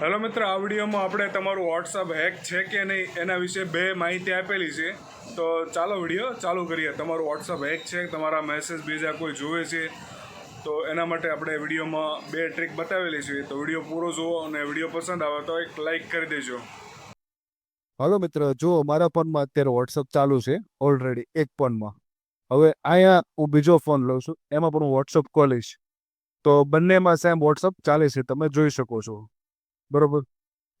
Hello મિત્ર, આ વિડીયોમાં આપણે તમારું વોટ્સઅપ હેક છે કે નહીં એના વિશે બે માહિતી આપેલી છે. તો ચાલો વીડિયો ચાલુ કરીએ. તમારું વોટ્સઅપ હેક છે, તમારા મેસેજ બીજા કોઈ જોવે છે, તો એના માટે આપણે વિડીયોમાં બે ટ્રીક બતાવેલી છે. તો વીડિયો પૂરો જુઓ અને વીડિયો પસંદ આવે તો એક લાઇક કરી દેજો. હલો મિત્ર જો મારા ફોનમાં અત્યારે વોટ્સઅપ ચાલુ છે ઓલરેડી એક ફોનમાં. હવે અહીંયા હું બીજો ફોન લઉં છું, એમાં પણ હું વોટ્સઅપ ખોલીશ. તો બંનેમાં સેમ વોટ્સઅપ ચાલે છે, તમે જોઈ શકો છો. બરોબર?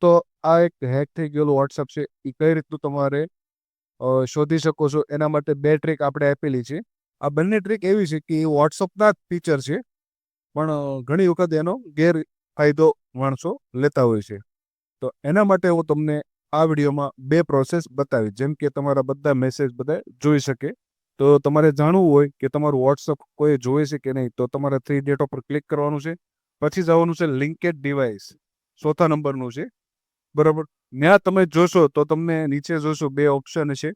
તો આ એક હેક થઈ ગયેલું વોટ્સઅપ છે. એ કઈ રીતનું તમારે શોધી શકો છો? એના માટે બે ટ્રીક આપણે આપેલી છે. આ બંને ટ્રીક એવી છે કે એ વોટ્સઅપના જ ફીચર છે, પણ ઘણી વખત એનો ગેરફાયદો માણસો લેતા હોય છે. તો એના માટે હું તમને આ વિડીયોમાં બે પ્રોસેસ બતાવી જેમ કે તમારા બધા મેસેજ બધા જોઈ શકે. તો તમારે જાણવું હોય કે તમારું વોટ્સઅપ કોઈ જોવે છે કે નહીં, તો તમારે થ્રી ડેટ પર ક્લિક કરવાનું છે. પછી જવાનું છે લિંકેડ ડિવાઇસ ચોથા નંબરનું છે. બરાબર? ત્યાં તમે જોશો તો તમને નીચે જોશો બે ઓપ્શન છે.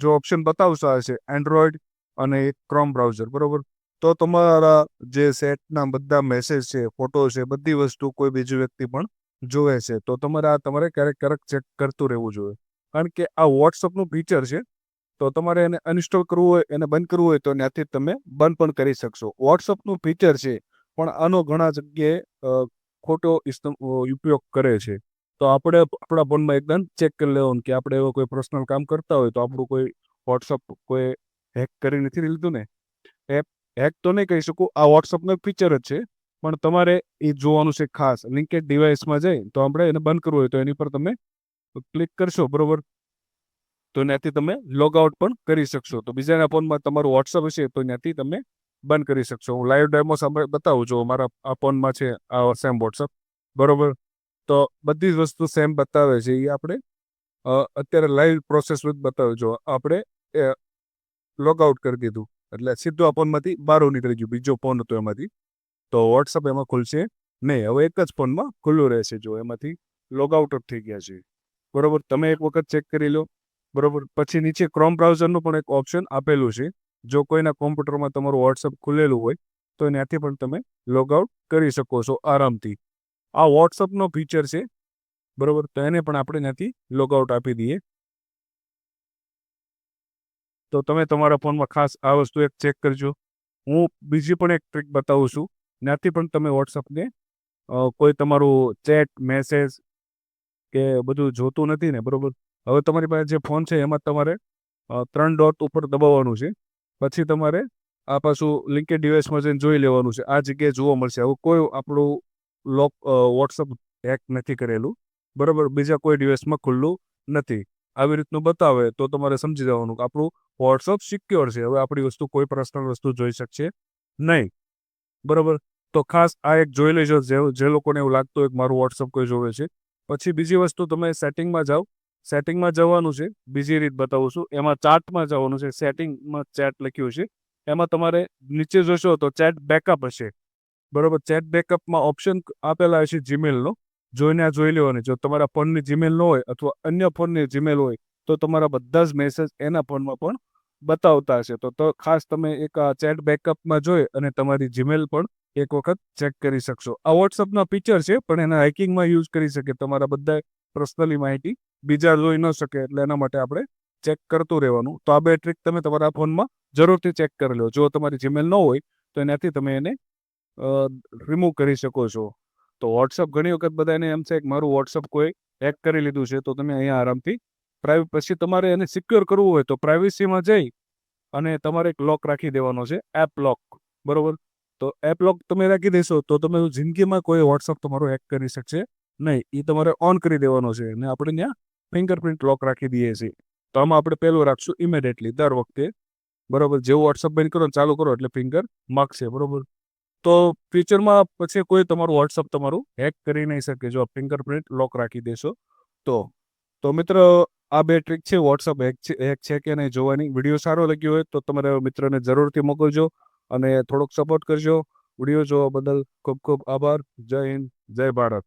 જો ઓપ્શન બતાવશો આ છે એન્ડ્રોઈડ અને એક ક્રોમ બ્રાઉઝર બરાબર? તો તમારા જે સેટના બધા મેસેજ છે ફોટો છે, બધી વસ્તુ કોઈ બીજી વ્યક્તિ પણ જોવે છે. તો તમારે આ તમારે ક્યારેક ક્યારેક ચેક કરતું રહેવું જોઈએ. કારણ કે આ વોટ્સઅપનું ફીચર છે. તો તમારે એને અનઇન્સ્ટોલ કરવું હોય, એને બંધ કરવું હોય તો ત્યાંથી તમે બંધ પણ કરી શકશો. વોટ્સઅપનું ફીચર છે, પણ આનો ઘણા જગ્યાએ ખોટો ઉપયોગ કરે છે. તો આપણે આપણા ફોનમાં એકદમ ચેક કરી લેવાનું કે આપણે એવો કોઈ પર્સનલ કામ કરતા હોય તો આપણું કોઈ વોટ્સઅપ કોઈ હેક કરી નથી લીધું ને? એપ હેક તો નહીં કહી શકું. આ વોટ્સઅપનું ફીચર જ છે. પણ તમારે એ જોવાનું છે ખાસ. લિંકેડ ડિવાઇસમાં જઈ તો આપણે એને બંધ કરવું હોય તો એની પર તમે ક્લિક કરશો, બરોબર? તો ત્યાંથી તમે લોગ આઉટ પણ કરી શકશો. તો બીજાના ફોનમાં તમારું વોટ્સઅપ હશે તો ત્યાંથી તમે બંધ કરી શકશો. હું લાઈવ ડેમો સામે બતાવું છું. મારા, આ ફોનમાં છે, આ સેમ વોટ્સઅપ બરોબર? તો બધી જ વસ્તુ સેમ બતાવે છે એ આપણે. અત્યારે લાઈવ પ્રોસેસ વિથ બતાવે જો આપણે લોગ આઉટ કરી દીધું. એટલે સીધું આ ફોનમાંથી બહાર નીકળી ગયું. બીજો ફોન હતો એમાંથી. તો વોટ્સઅપ એમાં ખુલશે? નહીં, હવે એક જ ફોનમાં ખુલ્લું રહેશે જો એમાંથી લોગ આઉટ જ થઈ ગયા છે. બરોબર? તમે એક વખત ચેક કરી લો. બરોબર? પછી નીચે ક્રોમ બ્રાઉઝરનું પણ એક ઓપ્શન આપેલું છે. જો કોઈના કોમ્પ્યુટરમાં તમારું વોટ્સઅપ ખુલેલું હોય, તો ત્યાંથી પણ તમે લોગ આઉટ કરી શકો છો આરામથી. આ વોટ્સઅપનો ફીચર છે, બરાબર? તો એને પણ આપણે ત્યાંથી લોગ આઉટ આપી દઈએ. તો તમે તમારા ફોનમાં ખાસ આ વસ્તુ એક ચેક કરજો. હું બીજી પણ એક ટ્રીક બતાવું છું. ત્યાંથી પણ તમે વોટ્સઅપને કોઈ તમારું ચેટ મેસેજ કે બધું જોતું નથી ને, બરોબર? હવે તમારી પાસે જે ફોન છે, એમાં તમારે ત્રણ ડોટ ઉપર દબાવવાનું છે. પછી તમારે આ પાછું લિંકેડ ડિવાઇસમાં જઈને જોઈ લેવાનું છે. આ જગ્યાએ જોવા મળશે. હવે કોઈ આપણું લોક વોટ્સઅપ હેક નથી કરેલું. બરાબર? બીજા કોઈ ડિવાઇસમાં ખુલ્લું નથી. આવી રીતનું બતાવે તો તમારે સમજી જવાનું કે આપણું વોટ્સઅપ સિક્યોર છે. હવે આપણી વસ્તુ કોઈ પર્સનલ વસ્તુ જોઈ શકશે નહીં. બરાબર? તો ખાસ આ એક જોઈ લેજો. જે જે લોકોને એવું લાગતું હોય કે મારું વોટ્સઅપ કોઈ જોવે છે. પછી બીજી વસ્તુ, તમે સેટિંગમાં જાઓ. સેટિંગમાં જવાનું છે. બીજી રીત બતાવું છું. એમાં ચાર્ટમાં જવાનું છે. સેટિંગમાં ચેટ લખ્યું છે. એમાં તમારે નીચે જોશો તો ચેટ બેકઅપ હશે. બરોબર? ચેટ બેકઅપમાં ઓપ્શન આપેલા હશે જીમેલનો જોઈને આ જોઈ લેવાની. જો તમારા ફોનની જીમેલ ન હોય અથવા અન્ય ફોનની જીમેલ હોય, તો તમારા બધા જ મેસેજ એના ફોનમાં પણ બતાવતા હશે. તો ખાસ તમે એક ચેટ બેકઅપમાં જોઈ અને તમારી જીમેલ પણ એક વખત ચેક કરી શકશો. આ વોટ્સઅપના ફીચર છે, પણ એના હેકિંગમાં યુઝ કરી શકે. તમારા બધા પર્સનલી માહિતી બીજા જોઈ ન શકે એટલે એના માટે આપણે ચેક કરતું રહેવાનું. તો આ બે ટ્રીક તમે તમારા ફોનમાં જરૂરથી ચેક કરી લો. જો તમારી જીમેલ ન હોય, તો એનાથી તમે એને રિમૂવ કરી શકો છો. તો વોટ્સઅપ ઘણી વખત બધાને એમ છે કે મારું વોટ્સઅપ કોઈ હેક કરી લીધું છે, તો તમે અહીંયા આરામથી પ્રાઇવેટ પછી તમારે એને સિક્યોર કરવું હોય તો પ્રાઇવેસીમાં જઈ અને તમારે એક લોક રાખી દેવાનો છે એપ લોક બરોબર? તો એપ લોક તમે રાખી દેશો, તો તમે જિંદગીમાં કોઈ વોટ્સઅપ તમારું હેક કરી શકશે. નહીં એ તમારે ઓન કરી દેવાનો છે અને આપણે ત્યાં ફિંગરપ્રિન્ટ લોક રાખી દઈએ છીએ. તો આમાં આપણે પહેલું રાખશું ઇમિડિયેટલી દર વખતે. બરાબર, જેવું વોટ્સઅપ બંધ કરો ચાલુ કરો એટલે ફિંગર માગશે, બરોબર. તો ફ્યુચરમાં પછી કોઈ તમારું વોટ્સઅપ તમારું હેક કરી નહીં શકે, જો ફિંગરપ્રિન્ટ લોક રાખી દેશો. તો તો મિત્ર, આ બે ટ્રીક છે વોટ્સઅપ હેક છે હેક છે કે નહીં જોવાની. વીડિયો સારો લાગ્યો હોય તો તમારા મિત્રને જરૂરથી મોકલજો અને થોડોક સપોર્ટ કરજો. વીડિયો જોવા બદલ ખૂબ ખૂબ આભાર. જય હિન્દ, જય ભારત.